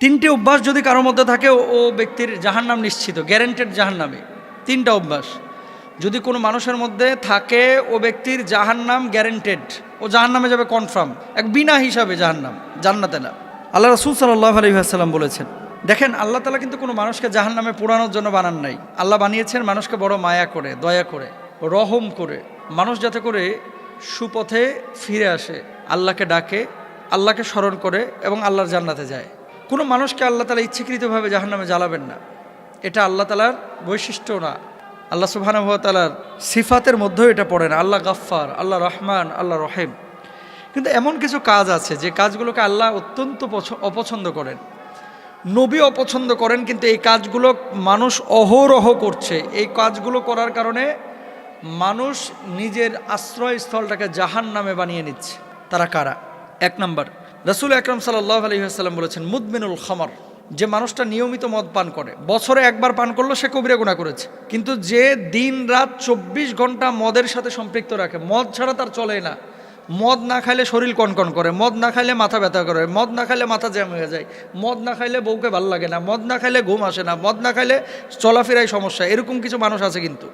তিনটি অভ্যাস যদি কারোর মধ্যে থাকে, ও- ব্যক্তির জাহান্নাম নিশ্চিত গ্যারেন্টেড জাহান্নামে। তিনটা অভ্যাস। যদি কোনো মানুষের মধ্যে থাকে, ও ব্যক্তির জাহান্নাম গ্যারেন্টেড ও জাহান্নামে যাবে কনফার্ম এক বিনা হিসাবে জাহান্নাম, জান্নাতে না। আল্লাহ রসুল সাল্লাহ আলহিহাসাল্লাম বলেছেন, দেখেন, আল্লাহ তালা কিন্তু কোনো মানুষকে জাহান্নামে পোড়ানোর জন্য বানান নাই। আল্লাহ বানিয়েছেন মানুষকে বড় মায়া করে, দয়া করে, রহম করে। মানুষ যাতে করে সুপথে ফিরে আসে, আল্লাহকে ডাকে, আল্লাহকে স্মরণ করে এবং আল্লাহর জান্নাতে যায়। কোনো মানুষকে আল্লাহ তালা ইচ্ছাকৃতভাবে জাহান্নামে জ্বালাবেন না। এটা আল্লাহ তালার বৈশিষ্ট্য না। আল্লাহ সুবাহানুভাতালার সিফাতের মধ্যেও এটা পড়ে না। আল্লাহ গাফফার, আল্লাহ রহমান, আল্লাহ রহেম। কিন্তু এমন কিছু কাজ আছে যে কাজগুলোকে আল্লাহ অত্যন্ত পছ- অপছন্দ করেন। নবী অপছন্দ করেন, কিন্তু এই কাজগুলো মানুষ অহরহ করছে। এই কাজগুলো করার কারণে মানুষ নিজের আশ্রয়স্থলটাকে জাহান নামে বানিয়ে নিচ্ছে। তারা কারা? এক নম্বর রসুল আকরম সাল্লাহ আলহিহাস্লাম বলেছেন, মুদমিনুল খামার যে মানুষটা নিয়মিত মদ পান করে, বছরে একবার পান করল, সে কবিরা গুণা করেছে। কিন্তু যে দিন রাত চব্বিশ ঘণ্টা মদের সাথে সম্পৃক্ত রাখে, মদ ছাড়া তার চলে না। মদ না খাইলে শরীর কনকন করে, মদ না খাইলে মাথা ব্যথা করে, মদ না খাইলে মাথা জ্যাম হয়ে যায়, মদ না খাইলে বউকে ভালো লাগে না, মদ না খাইলে ঘুম আসে না, মদ না খাইলে চলাফেরায় সমস্যা, এরকম কিছু মানুষ আছে কিন্তু।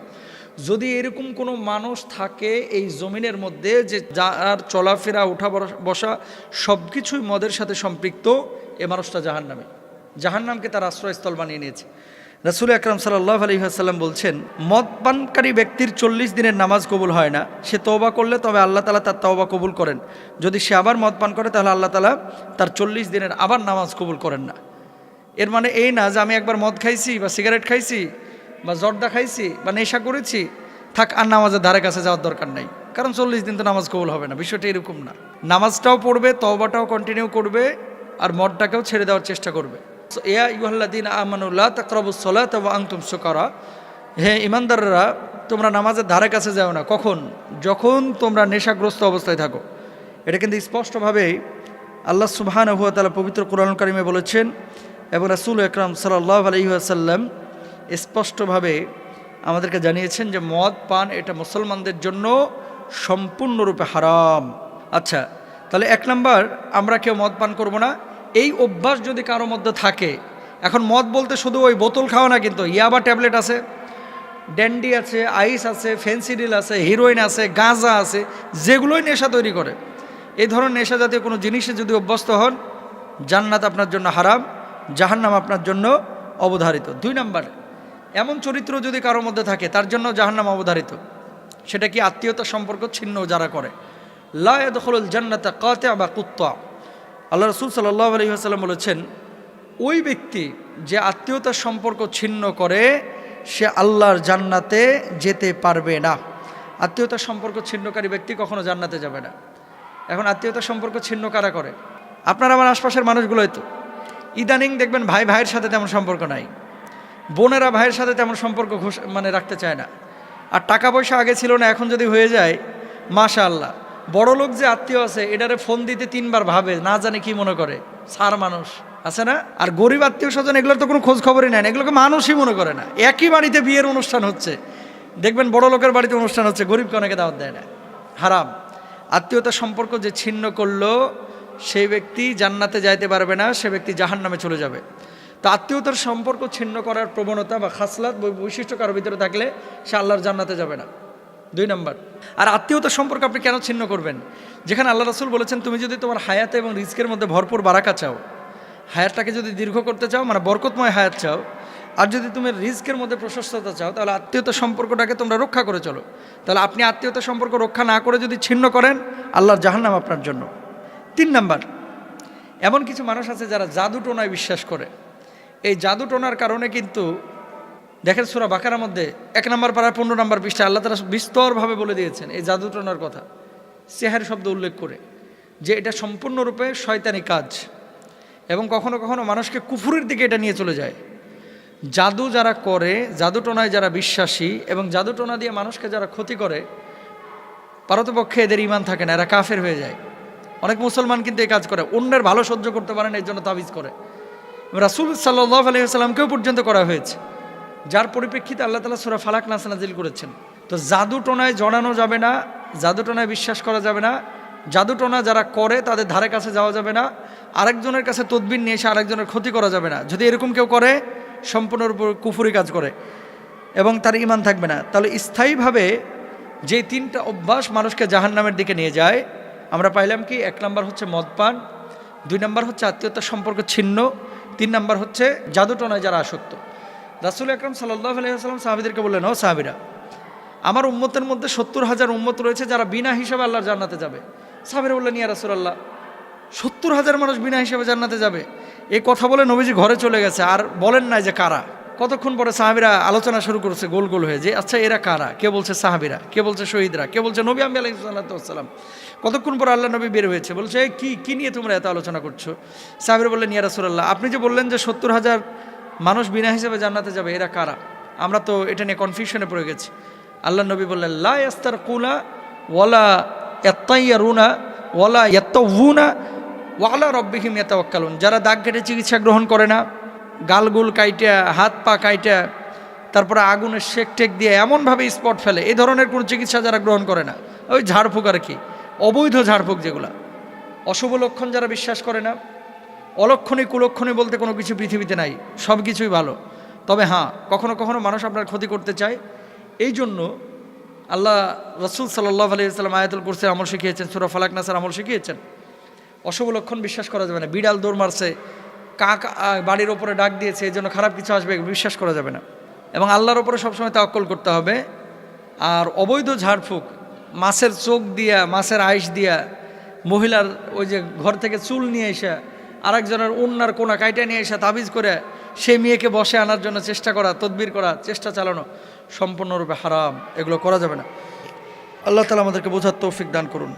যদি এরকম কোনো মানুষ থাকে এই জমিনের মধ্যে যে যার চলাফেরা, উঠা বসা- সব কিছুই মদের সাথে সম্পৃক্ত, এ মানুষটা জাহান্নামে। জাহান্নামকে তার আশ্রয়স্থল বানিয়ে নিয়েছে। রাসুল আকরাম সাল্লাহ আলহিহাসাল্লাম বলছেন, মদ পানকারী ব্যক্তির চল্লিশ দিনের নামাজ কবুল হয় না। সে তওবা করলে তবে আল্লাহ তালা তার তওবা কবুল করেন। যদি সে আবার মদ পান করে, তাহলে আল্লাহ তালা তার চল্লিশ দিনের আবার নামাজ কবুল করেন না। এর মানে এই না যে আমি একবার মদ খাইছি বা সিগারেট খাইছি বা জর্দা খাইছি বা নেশা করেছি, থাক, আর নামাজের ধারে কাছে যাওয়ার দরকার নাই। কারণ চল্লিশ দিন তো নামাজ কবুল হবে না, বিষয়টা এরকম না। নামাজটাও পড়বে, তওবাটাও কন্টিনিউ করবে, আর মদটাকেও ছেড়ে দেওয়ার চেষ্টা করবে। ইয়া ইউহাল্লাদিন আমানুল্লাহ তাকরাবুসলাত ওয়া আনতুম সুকারা। হে ইমানদাররা তোমরা নামাজের ধারে কাছে যাও না। কখন? যখন তোমরা নেশাগ্রস্ত অবস্থায় থাকো। এটা কিন্তু স্পষ্টভাবেই আল্লাহ সুবহান তাআলা পবিত্র কোরআন কারিমে বলেছেন, এবং রাসূল একরাম সাল্লাহ আলহিহাসাল্লাম স্পষ্টভাবে আমাদেরকে জানিয়েছেন যে মদ, পান এটা মুসলমানদের জন্য সম্পূর্ণরূপে হারাম। আচ্ছা তাহলে এক নাম্বার, আমরা কেউ মদ, পান করব না। এই অভ্যাস যদি কারও মধ্যে থাকে, এখন মদ বলতে শুধু ওই বোতল খাওয়া না কিন্তু ইয়াবা ট্যাবলেট আছে, ড্যান্ডি আছে, আইস আছে, ফেন্সিডিল আছে, হিরোইন আছে, গাঁজা আছে, যেগুলোই নেশা তৈরি করে। এই ধরনের নেশা জাতীয় কোনো জিনিসে যদি অভ্যস্ত হন, জান্নাত আপনার জন্য হারাম, জাহান্নাম আপনার জন্য অবধারিত। দুই নাম্বার এমন চরিত্র যদি কারোর মধ্যে থাকে, তার জন্য জাহান্নাম অবধারিত। সেটা কি আত্মীয়তা সম্পর্ক ছিন্ন যারা করে? লাখল জান্নাতা কাতে বা কুত্তা। আল্লাহ রসুল সাল্লাহ আলহিহাসাল্লাম বলেছেন, ওই ব্যক্তি যে আত্মীয়তার সম্পর্ক ছিন্ন করে, সে আল্লাহর জান্নাতে যেতে পারবে না। আত্মীয়তার সম্পর্ক ছিন্নকারী ব্যক্তি কখনো জান্নাতে যাবে না। এখন আত্মীয়তার সম্পর্ক ছিন্ন কারা করে? আপনার আমার আশপাশের মানুষগুলোই তো। ইদানিং দেখবেন ভাই ভাইয়ের সাথে তেমন সম্পর্ক নাই। বোনেরা ভাইয়ের সাথে তেমন সম্পর্ক ঘোষ- মানে রাখতে চায় না। আর টাকা পয়সা আগে ছিল না, এখন যদি হয়ে যায় মাশা আল্লাহ বড় লোক যে আত্মীয় আছে, এটারে ফোন দিতে তিনবার ভাবে, না জানে কি মনে করে। সার মানুষ, আছে না? আর গরিব আত্মীয় স্বজন, এগুলোর তো কোনো খোঁজ খবরই নেয় না। এগুলোকে মানুষই মনে করে না। একই বাড়িতে বিয়ের অনুষ্ঠান হচ্ছে। দেখবেন বড় লোকের বাড়িতে অনুষ্ঠান হচ্ছে, গরিবকে অনেকে দাওয়াত দেয় না। হারাম। আত্মীয়তার সম্পর্ক যে ছিন্ন করল, সেই ব্যক্তি জান্নাতে যাইতে পারবে না, সে ব্যক্তি জাহান নামে চলে যাবে। তো আত্মীয়তার সম্পর্ক ছিন্ন করার প্রবণতা বা খাসলাত বৈশিষ্ট্য কারোর ভিতরে থাকলে সে আল্লাহর জান্নাতে যাবে না। দুই নম্বর, আর আত্মীয়তার সম্পর্ক আপনি কেন ছিন্ন করবেন? যেখানে আল্লাহ রাসুল বলেছেন, তুমি যদি তোমার হায়াতে এবং রিস্কের মধ্যে ভরপুর বারাকা চাও, হায়াতটাকে যদি দীর্ঘ করতে চাও মানে বরকতময় হায়াত চাও, আর যদি তুমি রিস্কের মধ্যে প্রশস্ততা চাও, তাহলে আত্মীয়তা সম্পর্কটাকে তোমরা রক্ষা করে চলো। তাহলে আপনি আত্মীয়তা সম্পর্ক রক্ষা না করে যদি ছিন্ন করেন, আল্লাহর জাহান্নাম আপনার জন্য। তিন নাম্বার, এমন কিছু মানুষ আছে যারা জাদু টোনায় বিশ্বাস করে। এই জাদু টোনার কারণে কিন্তু, দেখেন সুরা বাকারার মধ্যে এক নম্বর পাড়ার পনেরো নম্বর পৃষ্ঠা আল্লাহ তারা বিস্তরভাবে বলে দিয়েছেন এই জাদু টোনার কথা। সেহার শব্দ উল্লেখ করে যে এটা সম্পূর্ণরূপে শয়তানি কাজ এবং কখনো কখনো মানুষকে কুফুরের দিকে এটা নিয়ে চলে যায়। জাদু যারা করে জাদুটোনায় যারা বিশ্বাসী এবং জাদুটোনা দিয়ে মানুষকে যারা ক্ষতি করে, পারতপক্ষে এদের ইমান থাকে না, এরা কাফের হয়ে যায়। অনেক মুসলমান কিন্তু এই কাজ করে, অন্যের ভালো সহ্য করতে পারে না, এর জন্য তাবিজ করে। রাসুল সাল্লাহ আলহিহাস্লামকেও পর্যন্ত করা হয়েছে। যার পরিপ্রেক্ষিতে আল্লাহ তালা সুরা ফালাক নাস নাজিল করেছেন। তো জাদু টোনায় জড়ানো যাবে না, জাদু টোনায় বিশ্বাস করা যাবে না, জাদু টোনা যারা করে তাদের ধারে কাছে যাওয়া যাবে না, আরেকজনের কাছে তদবির নিয়ে এসে আরেকজনের ক্ষতি করা যাবে না। যদি এরকম কেউ করে সম্পূর্ণরূপে কুফুরি কাজ করে এবং তার ইমান থাকবে না। তাহলে স্থায়ীভাবে যে তিনটা অভ্যাস মানুষকে জাহান্নামের দিকে নিয়ে যায়, আমরা পাইলাম কি, এক নম্বর হচ্ছে মদপান, দুই নম্বর হচ্ছে আত্মীয়তার সম্পর্ক ছিন্ন তিন নম্বর হচ্ছে জাদুটনায় যারা আসক্ত। রাসুল আকরম সাল্লাহ আলাইসাল্লাম সাহাবিদেরকে বললেন, ও সাহাবিরা, আমার উম্মতের মধ্যে সত্তর হাজার উম্মত রয়েছে যারা বিনা হিসাবে আল্লাহর জান্নাতে যাবে। সাহাবিরা বললেন, ইয়া রাসুলাল্লাহ, সত্তর হাজার মানুষ বিনা হিসাবে জান্নাতে যাবে। এই কথা বলে নবীজি ঘরে চলে গেছে। আর বলেন নাই যে কারা? কতক্ষণ পরে সাহাবিরা আলোচনা শুরু করেছে, গোল গোল হয়ে যে আচ্ছা এরা কারা? কে বলছে সাহাবিরা? কে বলছে শহীদরা? কে বলছে নবী আমি আলাইসাল্লাম কতক্ষণ পর আল্লাহ নবী বের হয়েছে? বলছে, "এই কি কি নিয়ে তোমরা এত আলোচনা করছ? সাহাবিরা বললেন, ইয়া রাসুলাল্লাহ, আপনি যে বললেন যে সত্তর হাজার মানুষ বিনা হিসাবে জান্নাতে যাবে, এরা কারা? আমরা তো এটা নিয়ে কনফিউশনে পড়ে গেছি। আল্লাহ নবী বললেন, লা ইয়াস্তার কুলা ওয়ালা এত্তাইয়া রুনা ওয়ালা এত্তউনা ওয়ালা রব্বিহিম ইয়াতাওয়াক্কালুন। যারা দাগ কেটে চিকিৎসা গ্রহণ করে না, গালগুল কাইটা, হাত পা কাইটা, তারপরে আগুনের শেক টেক দিয়ে এমনভাবে স্পট ফেলে এই ধরনের কোনো চিকিৎসা যারা গ্রহণ করে না, ওই ঝাড়ফুঁক আর কি। অবৈধ ঝাড়ফুঁক যেগুলা। অশুভ লক্ষণ যারা বিশ্বাস করে না, অলক্ষণী, কুলক্ষণী বলতে কোনো কিছু পৃথিবীতে নাই, সব কিছুই ভালো। তবে হ্যাঁ কখনো কখনো মানুষ আপনার ক্ষতি করতে চায়। এই জন্য আল্লাহ রসুল সাল্লাহ আলিয়াল্লাম আয়াতুল কুরসির আমল শিখিয়েছেন, সুরা ফালাক নাসার আমল শিখিয়েছেন। অশুভ লক্ষণ বিশ্বাস করা যাবে না। বিড়াল দৌড় মারছে, কাক বাড়ির ওপরে ডাক দিয়েছে, এই জন্য খারাপ কিছু আসবে, বিশ্বাস করা যাবে না। এবং আল্লাহর ওপরে সবসময় তাওয়াক্কল করতে হবে। আর অবৈধ ঝাড়ফুঁক মাছের চোখ দিয়া, মাছের আইস দিয়া মহিলার ওই যে ঘর থেকে চুল নিয়ে এসে আরেকজনের উন্নার কোনা কাইটা নিয়ে এসে তাবিজ করে সেই মেয়েকে বসে আনার জন্য চেষ্টা করা, তদবির করা, চেষ্টা চালানো সম্পূর্ণরূপে হারাম, এগুলো করা যাবে না। আল্লাহ তালা আমাদেরকে বোঝার তৌফিক দান করুন।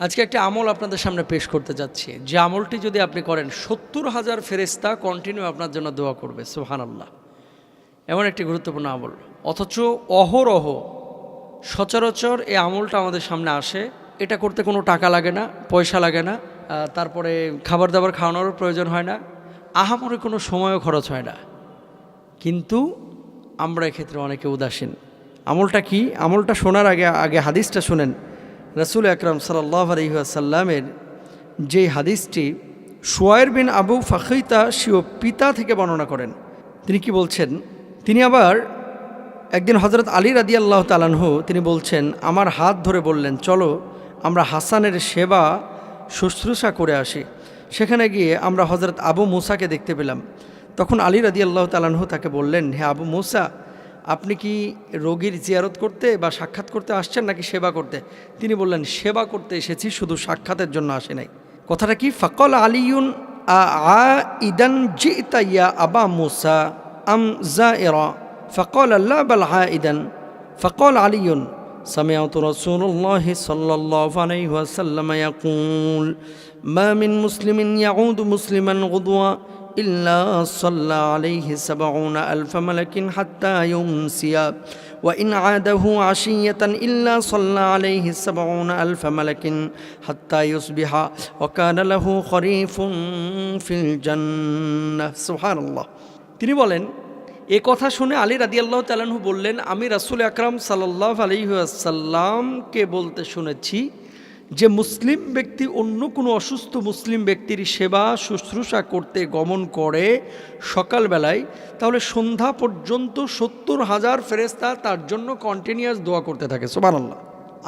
আজকে একটা আমল আপনাদের সামনে পেশ করতে যাচ্ছি। যে আমলটি যদি আপনি করেন, সত্তর হাজার ফেরেস্তা কন্টিনিউ আপনার জন্য দোয়া করবে সুহান আল্লাহ এমন একটি গুরুত্বপূর্ণ আমল। অথচ অহরহ সচরাচর এই আমলটা আমাদের সামনে আসে। এটা করতে কোনো টাকা লাগে না, পয়সা লাগে না তারপরে খাবার দাবার খাওয়ানোরও প্রয়োজন হয় না, আহামরে কোনো সময়ও খরচ হয় না। কিন্তু আমরা এক্ষেত্রে অনেকে উদাসীন। আমলটা কি? আমলটা শোনার আগে আগে হাদিসটা শোনেন। রসুল আকরম সাল্লাহ আলহিহাসাল্লামের যে হাদিসটি সোয়াইর বিন আবু ফাখিতা শিও পিতা থেকে বর্ণনা করেন। তিনি কি বলছেন? তিনি আবার একদিন হজরত আলী রাদি আল্লাহ তালানহ তিনি বলছেন, আমার হাত ধরে বললেন, চলো আমরা হাসানের সেবা শুশ্রূষা করে আসি। সেখানে গিয়ে আমরা হজরত আবু মুসাকে দেখতে পেলাম। তখন আলী রাদি আল্লাহ তালানহ তাকে বললেন, হে আবু মুসা, আপনি কি রোগীর জিয়ারত করতে বা সাক্ষাৎ করতে আসছেন নাকি সেবা করতে? তিনি বললেন, সেবা করতে এসেছি, শুধু সাক্ষাতের জন্য আসে নাই। কথাটা কি? ফকল আলিউন আ ইদান জি ইয়া আবা মুসা আম জা এরা فقال لا بل عائدا فقال علي سمعت رسول الله صلى الله عليه وسلم يقول ما من مسلم يعود مسلما غدوة إلا صلى عليه سبعون ألف ملك حتى يمسي وإن عاده عشية إلا صلى عليه سبعون ألف ملك حتى يصبح وكان له خريف في الجنة سبحان الله তিনি বলেন এ কথা শুনে আলী রাদিয়াল্লাহ তালাহু বললেন, আমি রাসুল আকরাম সাল্লাহ আলহিহাসাল্লামকে বলতে শুনেছি যে মুসলিম ব্যক্তি অন্য কোনো অসুস্থ মুসলিম ব্যক্তির সেবা, শুশ্রূষা করতে গমন করে সকালবেলায়, তাহলে সন্ধ্যা পর্যন্ত সত্তর হাজার ফেরেস্তা তার জন্য কন্টিনিউয়াস দোয়া করতে থাকে। সোবানাল্লাহ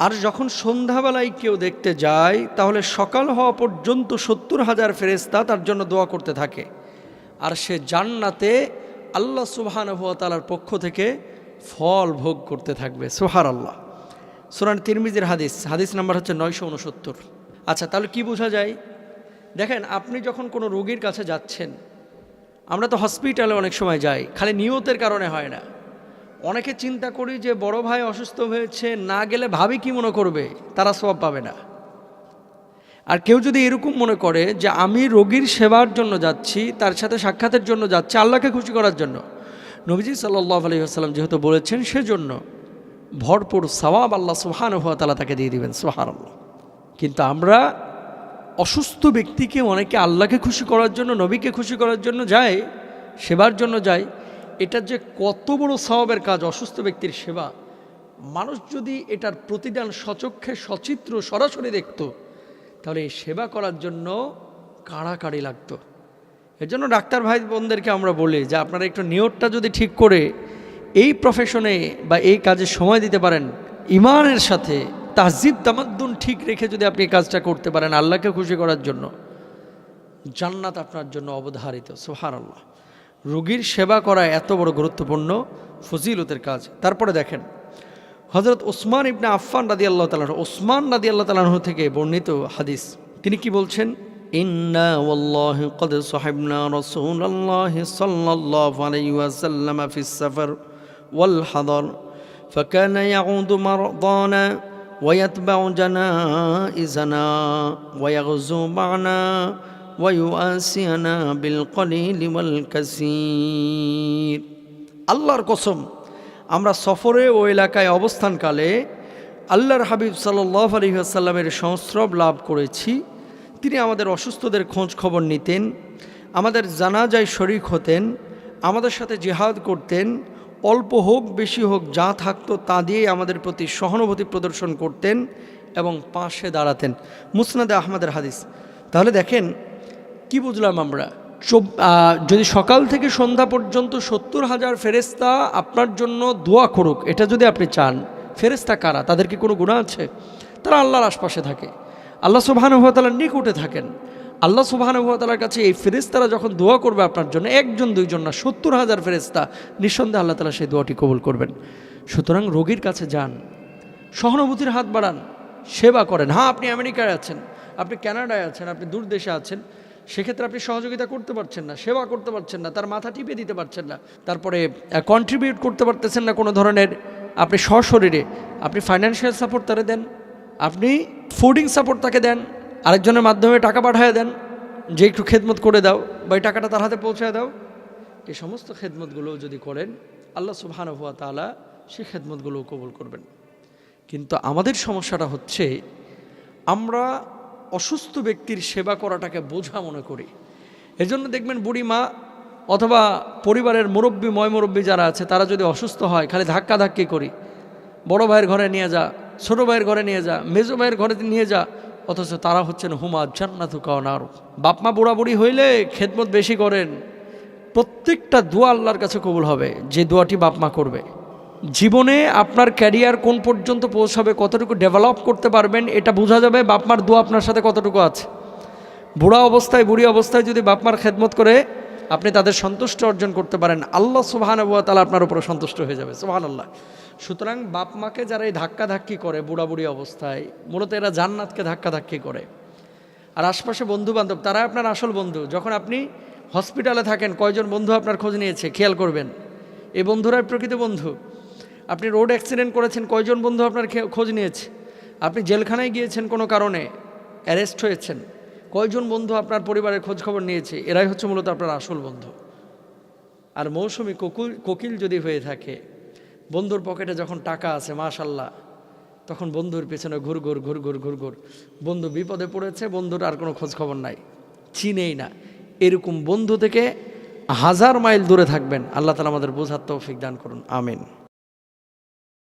আর যখন সন্ধ্যাবেলায় কেউ দেখতে যায়, তাহলে সকাল হওয়া পর্যন্ত সত্তর হাজার ফেরেস্তা তার জন্য দোয়া করতে থাকে। আর সে জান্নাতে আল্লাহ সুবাহানুভতালার পক্ষ থেকে ফল ভোগ করতে থাকবে সোহার আল্লাহ সুরান তিরমিজির হাদিস হাদিস নাম্বার হচ্ছে নয়শো উনসত্তর আচ্ছা তাহলে কি বোঝা যায়? দেখেন, আপনি যখন কোনো রোগীর কাছে যাচ্ছেন, আমরা তো হসপিটালে অনেক সময় যাই, খালি নিয়তের কারণে হয় না। অনেকে চিন্তা করি যে, বড় ভাই অসুস্থ হয়েছে, না গেলে ভাবি কি মনে করবে? তারা সব পাবে না। আর কেউ যদি এরকম মনে করে যে আমি রোগীর সেবার জন্য যাচ্ছি, তার সাথে সাক্ষাতের জন্য যাচ্ছি, আল্লাহকে খুশি করার জন্য। নবীজি সাল্লাহ আলহিহাস্লাম যেহেতু বলেছেন, সেজন্য ভরপুর সওয়াব আল্লাহ সুহান হুয়া তালা তাকে দিয়ে দিবেন সুহান আল্লাহ কিন্তু আমরা অসুস্থ ব্যক্তিকে অনেকে আল্লাহকে খুশি করার জন্য, নবীকে খুশি করার জন্য যায়, সেবার জন্য যায়, এটা যে কত বড় সওয়াবের কাজ, অসুস্থ ব্যক্তির সেবা। মানুষ যদি এটার প্রতিদান সচক্ষে, সচিত্র সরাসরি দেখতো তাহলে এই সেবা করার জন্য কাড়াকাড়ি লাগতো। এর জন্য ডাক্তার ভাই বোনদেরকে আমরা বলি যে আপনারা একটু নিয়তটা যদি ঠিক করে এই প্রফেশনে বা এই কাজে সময় দিতে পারেন, ইমানের সাথে তাহজিব, তামাদ্দুন ঠিক রেখে যদি আপনি কাজটা করতে পারেন আল্লাহকে খুশি করার জন্য, জান্নাত আপনার জন্য অবধারিত। সোহার আল্লাহ রোগীর সেবা করা এত বড় গুরুত্বপূর্ণ, ফজিলতের কাজ। তারপরে দেখেন হজরত ওসমান ইবনে আফফান রাদি আল্লাহ তালাহ ওসমান রাদি আল্লাহ তালাহ থেকে বর্ণিত হাদিস তিনি কি বলছেন ইন্না ওয়াল্লাহি قد صحبنا رسول الله صلى الله عليه وسلم في السفر والحضر فكان يعود مرضانا ويتبع جنائزنا ويغزو معنا ويؤاسينا بالقليل والكثير আল্লাহর কসম আমরা সফরে ও এলাকায় অবস্থানকালে আল্লাহর হাবিব সাল্লাহ আলহিহাসাল্লামের সংস্রব লাভ করেছি। তিনি আমাদের অসুস্থদের খোঁজ খবর নিতেন, আমাদের জানাজায় শরিক হতেন, আমাদের সাথে জেহাদ করতেন, অল্প হোক বেশি হোক যা থাকতো তা দিয়েই আমাদের প্রতি সহানুভূতি প্রদর্শন করতেন এবং পাশে দাঁড়াতেন। মুসনাদে আহমদের হাদিস। তাহলে দেখেন, কি বুঝলাম আমরা? যদি সকাল থেকে সন্ধ্যা পর্যন্ত সত্তর হাজার ফেরেস্তা আপনার জন্য দোয়া করুক, এটা যদি আপনি চান ফেরেস্তা কারা? তাদের কি কোনো গুণা আছে? তারা আল্লাহর আশপাশে থাকে। আল্লাহ সুবাহানুভতালার নিকটে থাকেন। আল্লাহ সুবাহানুভতালার কাছে এই ফেরেস্তারা যখন দোয়া করবে আপনার জন্য, একজন, দুইজন না, সত্তর হাজার ফেরেস্তা নিঃসন্দেহে আল্লাহ তালা সেই দোয়াটি কবুল করবেন। সুতরাং রোগীর কাছে যান, সহানুভূতির হাত বাড়ান, সেবা করেন। হ্যাঁ আপনি আমেরিকায় আছেন, আপনি কানাডায় আছেন, আপনি দূর দেশে আছেন সেক্ষেত্রে আপনি সহযোগিতা করতে পারছেন না, সেবা করতে পারছেন না, তার মাথা টিপে দিতে পারছেন না, তারপরে কন্ট্রিবিউট করতে পারতেছেন না কোনো ধরনের, আপনি সশরীরে, আপনি ফাইন্যান্সিয়াল সাপোর্ট তারে দেন, আপনি ফুডিং সাপোর্ট তাকে দেন, আরেকজনের মাধ্যমে টাকা পাঠায় দেন, যে একটু খেদমত করে দাও বা এই টাকাটা তার হাতে পৌঁছায় দাও, এই সমস্ত খেদমতগুলো যদি করেন, আল্লাহ সুবহানাহুয়া তালা সেই খেদমতগুলোও কবুল করবেন। কিন্তু আমাদের সমস্যাটা হচ্ছে, আমরা অসুস্থ ব্যক্তির সেবা করাটাকে বোঝা মনে করি। এজন্য দেখবেন বুড়ি মা অথবা পরিবারের মুরব্বী, ময় মুরব্বী যারা আছে, তারা যদি অসুস্থ হয়, খালি ধাক্কা ধাক্কি করি, বড় ভাইয়ের ঘরে নিয়ে যা, ছোট ভাইয়ের ঘরে নিয়ে যা, মেজো ভাইয়ের ঘরে নিয়ে যা, অথচ তারা হচ্ছেন হুমা জান্নাতু কাওনার। বাপমা বুড়া বুড়ি হইলে খেদমত বেশি করেন। প্রত্যেকটা দোয়া আল্লাহর কাছে কবুল হবে, যে দোয়াটি বাপমা করবে। জীবনে আপনার ক্যারিয়ার কোন পর্যন্ত পৌঁছাবে, কতটুকু ডেভেলপ করতে পারবেন, এটা বোঝা যাবে বাপমার দোয়া আপনার সাথে কতটুকু আছে। বুড়া অবস্থায়, বুড়ি অবস্থায় যদি বাপমার খেদমত করে, আপনি তাদের সন্তুষ্ট অর্জন করতে পারেন। আল্লাহ সুবাহান তালা আপনার উপরে সন্তুষ্ট হয়ে যাবে সুবাহান আল্লাহ সুতরাং বাপ মাকে যারা এই ধাক্কা ধাক্কি করে বুড়া বুড়ি অবস্থায়, মূলত এরা জান্নাতকে ধাক্কা ধাক্কি করে। আর আশপাশে বন্ধু বান্ধব তারা আপনার আসল বন্ধু। যখন আপনি হসপিটালে থাকেন, কয়জন বন্ধু আপনার খোঁজ নিয়েছে? খেয়াল করবেন। এই বন্ধুরাই প্রকৃত বন্ধু। আপনি রোড অ্যাক্সিডেন্ট করেছেন, কয়জন বন্ধু আপনার খোঁজ নিয়েছে? আপনি জেলখানায় গিয়েছেন কোনো কারণে? অ্যারেস্ট হয়েছেন। কয়জন বন্ধু আপনার পরিবারের খোঁজ খবর নিয়েছে? এরাই হচ্ছে মূলত আপনার আসল বন্ধু। আর মৌসুমি কোকুল, কোকিল যদি হয়ে থাকে, বন্ধুর পকেটে যখন টাকা আছে, মাশাল্লাহ, তখন বন্ধুর পেছনে ঘুরঘুর ঘুরঘুর ঘুরঘুর বন্ধু বিপদে পড়েছে, বন্ধুর আর কোনো খোঁজ খবর নাই। চিনেই না। এরকম বন্ধু থেকে হাজার মাইল দূরে থাকবেন। আল্লাহ তালা আমাদের বোঝার তৌফিক দান করুন। আমিন।